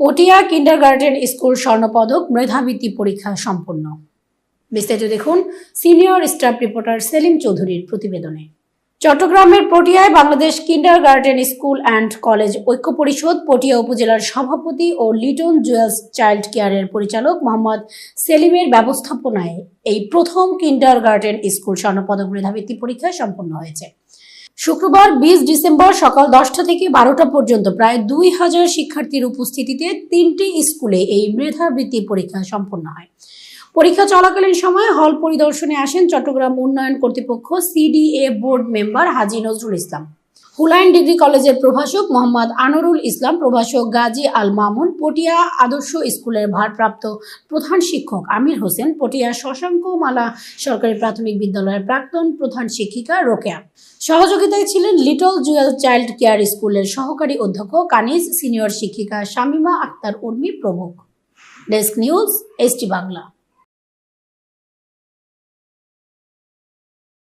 Patiya kindergarten school স্বর্ণপদক মেধাবৃত্তি পরীক্ষা সম্পন্ন। বিস্তারিত দেখুন সিনিয়র স্টাফ রিপোর্টার সেলিম চৌধুরীর প্রতিবেদনে। চট্টগ্রামের পটিয়ায় Bangladesh kindergarten school and college ঐক্য পরিষদ, পটিয়া উপজেলার সভাপতি ও লিটন জুয়েলস চাইল্ড কেয়ারের পরিচালক মোহাম্মদ সেলিমের ব্যবস্থাপনায় এই প্রথম কিন্ডারগার্টেন স্কুল স্বর্ণপদক মেধাবৃত্তি পরীক্ষা সম্পন্ন হয়েছে। শুক্রবার বিশ ডিসেম্বর সকাল দশটা থেকে বারোটা পর্যন্ত প্রায় দুই হাজার শিক্ষার্থীর উপস্থিতিতে তিনটি স্কুলে এই মেধাবৃত্তি পরীক্ষা সম্পন্ন হয়। পরীক্ষা চলাকালীন সময় হল পরিদর্শনে আসেন চট্টগ্রাম উন্নয়ন কর্তৃপক্ষ, CDA board member Haji Nazrul Islam. Hulain degree কলেজের প্রভাষক মোহাম্মদ আনোরুল ইসলাম, প্রভাষক গাজী আল মামুন, পটিয়া আদর্শ স্কুলের ভারপ্রাপ্ত প্রধান শিক্ষক আমির হোসেন, পটিয়া শশাঙ্ক মালা সরকারি প্রাথমিক বিদ্যালয়ের প্রাক্তন প্রধান শিক্ষিকা রোকেয়া। সহযোগিতায় ছিলেন লিটল জুয়েল চাইল্ড কেয়ার স্কুলের সহকারী অধ্যক্ষ কানিজ সিনিয়র শিক্ষিকা শামিমা আক্তার উর্মি প্রমুখ। Desk news, ST Bangla.